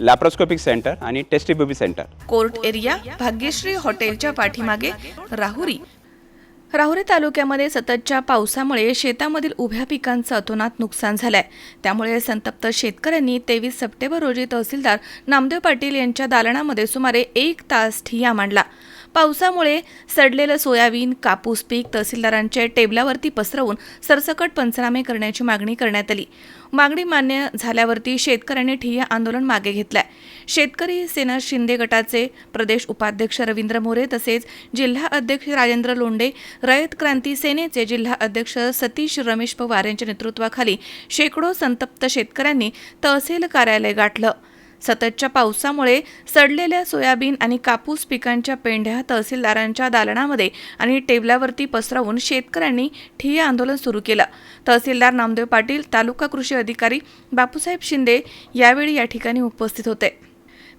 Laparoscopic centre आणि test tube baby centre court area Bhagyashree हॉटेलच्या पाठीमागे राहुरी. राहुरी तालुक्यामध्ये सततच्या पावसामुळे शेतामधील उभ्या पिकांचं अतोनात नुकसान झालंय. त्यामुळे संतप्त शेतकऱ्यांनी तेवीस सप्टेंबर रोजी तहसीलदार नामदेव पाटील यांच्या दालनामध्ये सुमारे एक तास ठिय्या मांडला. पावसामुळे सडलेलं सोयाबीन कापूस पीक तहसीलदारांच्या टेबलावरती पसरवून सरसकट पंचनामे करण्याची मागणी करण्यात आली. मागणी मान्य झाल्यावरती शेतकऱ्यांनी ठिय्या आंदोलन मागे घेतलंय. शेतकरी सेना शिंदे गटाचे प्रदेश उपाध्यक्ष रवींद्र मोरे तसेच जिल्हा अध्यक्ष राजेंद्र लोंडे रयत क्रांती सेनेचे जिल्हा अध्यक्ष सतीश रमेश पवार यांच्या नेतृत्वाखाली शेकडो संतप्त शेतकऱ्यांनी तहसील कार्यालय गाठलं. सततच्या पावसामुळे सडलेल्या सोयाबीन आणि कापूस पिकांच्या पेंढ्या तहसीलदारांच्या दालनामध्ये आणि टेबलावरती पसरवून शेतकऱ्यांनी ठिय्या आंदोलन सुरू केलं. तहसीलदार नामदेव पाटील तालुका कृषी अधिकारी बापूसाहेब शिंदे यावेळी या ठिकाणी उपस्थित होते.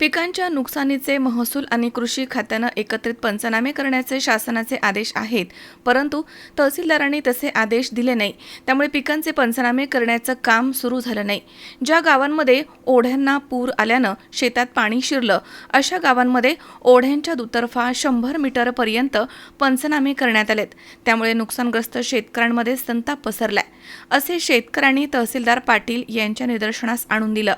पिकांच्या नुकसानीचे महसूल आणि कृषी खात्यानं एकत्रित पंचनामे करण्याचे शासनाचे आदेश आहेत. परंतु तहसीलदारांनी तसे आदेश दिले नाही. त्यामुळे पिकांचे पंचनामे करण्याचं काम सुरू झालं नाही. ज्या गावांमध्ये ओढ्यांना पूर आल्यानं शेतात पाणी शिरलं अशा गावांमध्ये ओढ्यांच्या दुतर्फा शंभर मीटरपर्यंत पंचनामे करण्यात आलेत. त्यामुळे नुकसानग्रस्त शेतकऱ्यांमध्ये संताप पसरलाय. असे शेतकऱ्यांनी तहसीलदार पाटील यांच्या निदर्शनास आणून दिलं.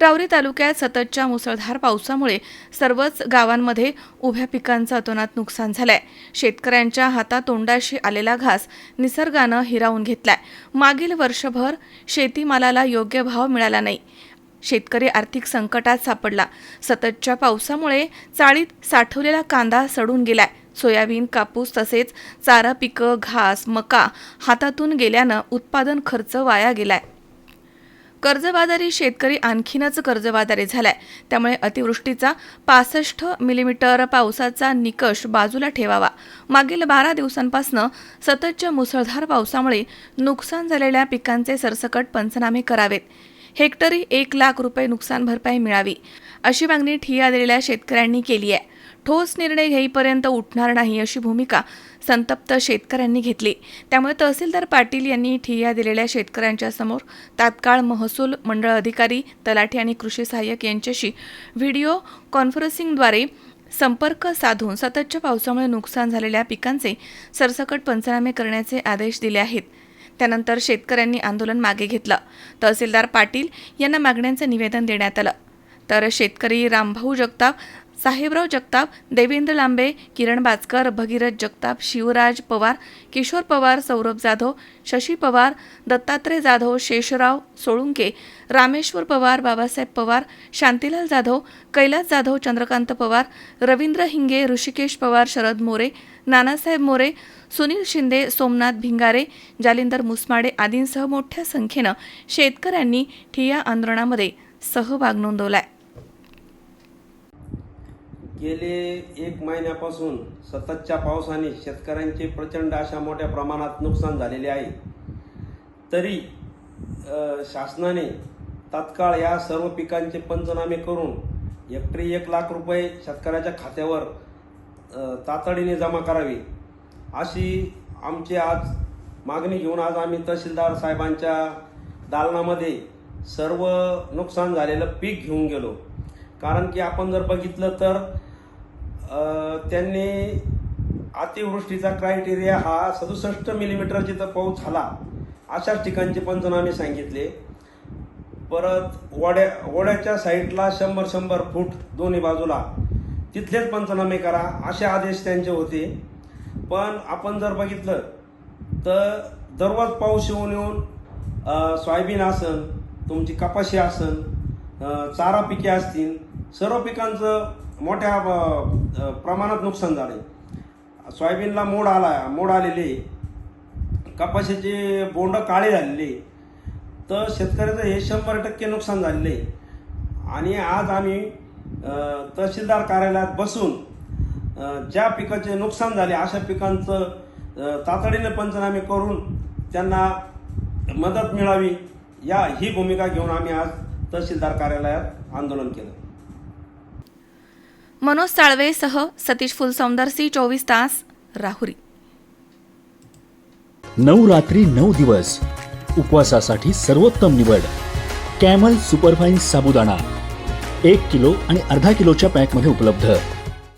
रावरी तालुक्यात सततच्या मुसळधार पावसामुळे सर्वच गावांमध्ये उभ्या पिकांचं अतोनात नुकसान झालंय. शेतकऱ्यांच्या हातातोंडाशी आलेला घास निसर्गानं हिरावून घेतलाय. मागील वर्षभर शेतीमालाला योग्य भाव मिळाला नाही. शेतकरी आर्थिक संकटात सापडला. सततच्या पावसामुळे चाळीत साठवलेला कांदा सडून गेलाय. सोयाबीन कापूस तसेच चारा पिकं घास मका हातातून गेल्यानं उत्पादन खर्च वाया गेलाय. कर्जबाजारी शेतकरी आणखीनच कर्जबाजारी झालाय. त्यामुळे अतिवृष्टीचा पासष्ट मिलीमीटर पावसाचा निकष बाजूला ठेवावा. मागील बारा दिवसांपासून सततच्या मुसळधार पावसामुळे नुकसान झालेल्या पिकांचे सरसकट पंचनामे करावेत. हेक्टरी एक लाख रुपये नुकसान भरपाई मिळावी अशी मागणी ठिया दिलेल्या शेतकऱ्यांनी केली आहे ठोस निर्णय घेईपर्यंत उठणार नाही अशी भूमिका संतप्त शेतकऱ्यांनी घेतली. त्यामुळे तहसीलदार पाटील यांनी ठिय्या दिलेल्या शेतकऱ्यांच्या समोर तात्काळ महसूल मंडळ अधिकारी तलाठी आणि कृषी सहाय्यक यांच्याशी व्हिडिओ कॉन्फरन्सिंगद्वारे संपर्क साधून सततच्या पावसामुळे नुकसान झालेल्या पिकांचे सरसकट पंचनामे करण्याचे आदेश दिले आहेत. त्यानंतर शेतकऱ्यांनी आंदोलन मागे घेतलं. तहसीलदार पाटील यांना मागण्यांचं निवेदन देण्यात आलं. तर शेतकरी रामभाऊ जगताप साहेबराव जगताप देवेंद्र लांबे किरण बाचकर भगीरथ जगताप शिवराज पवार किशोर पवार सौरभ जाधव शशी पवार दत्तात्रय जाधव शेषराव सोळुंके रामेश्वर पवार बाबासाहेब पवार शांतीलाल जाधव कैलास जाधव चंद्रकांत पवार रवींद्र हिंगे ऋषिकेश पवार शरद मोरे नानासाहेब मोरे सुनील शिंदे सोमनाथ भिंगारे जालिंदर मुसमाडे आदींसह मोठ्या संख्येनं शेतकऱ्यांनी ठिय्या आंदोलनामध्ये सहभाग नोंदवलाय. गेले एक महिन्यापासून सततच्या पावसाने शेतकऱ्यांचे प्रचंड अशा मोठ्या प्रमाणात नुकसान झालेले आहे. तरी शासनाने तात्काळ या सर्व पिकांचे पंचनामे करून हेक्टरी एक लाख रुपये शेतकऱ्याच्या खात्यावर तातडीने जमा करावे. अशी आमची आज मागणी घेऊन आज आम्ही तहसीलदार साहेबांच्या दालनामध्ये सर्व नुकसान झालेलं पीक घेऊन गेलो. कारण की आपण जर बघितलं तर त्यांनी अतिवृष्टीचा क्रायटेरिया हा सदुसष्ट मिलीमीटर जिथं पाऊस झाला. अशाच ठिकाणचे पंचनामे सांगितले. परत वड्या वड्याच्या साईडला शंभर शंभर फूट दोन्ही बाजूला तिथलेच पंचनामे करा असे आदेश त्यांचे होते. पण आपण जर बघितलं तर दररोज पाऊस येऊन येऊन सोयाबीन आसन तुमची कपाशी आसन चारा पिके असतील सर्व पिकांचं मोठ्या प्रमाणात नुकसान झाले. सोयाबीनला मोड आला मोड आलेले. कपाशीचे बोंड काळे झालेले. तर शेतकऱ्याचं हे शंभर टक्के नुकसान झालेले. आणि आज आम्ही तहसीलदार कार्यालयात बसून ज्या पिकाचे नुकसान झाले अशा पिकांचं तातडीने पंचनामे करून त्यांना मदत मिळावी या ही भूमिका घेऊन आम्ही आज तहसीलदार कार्यालयात आंदोलन केलं. मनोज साळवेसह सतीश फुलसौंदरसी चोवीस तास राहुरी. नऊ रात्री नऊ दिवस. उपवासासाठी सर्वोत्तम निवड. कॅमल सुपरफाईन साबुदाणा. एक किलो आणि अर्धा किलोच्या पॅकमध्ये उपलब्ध.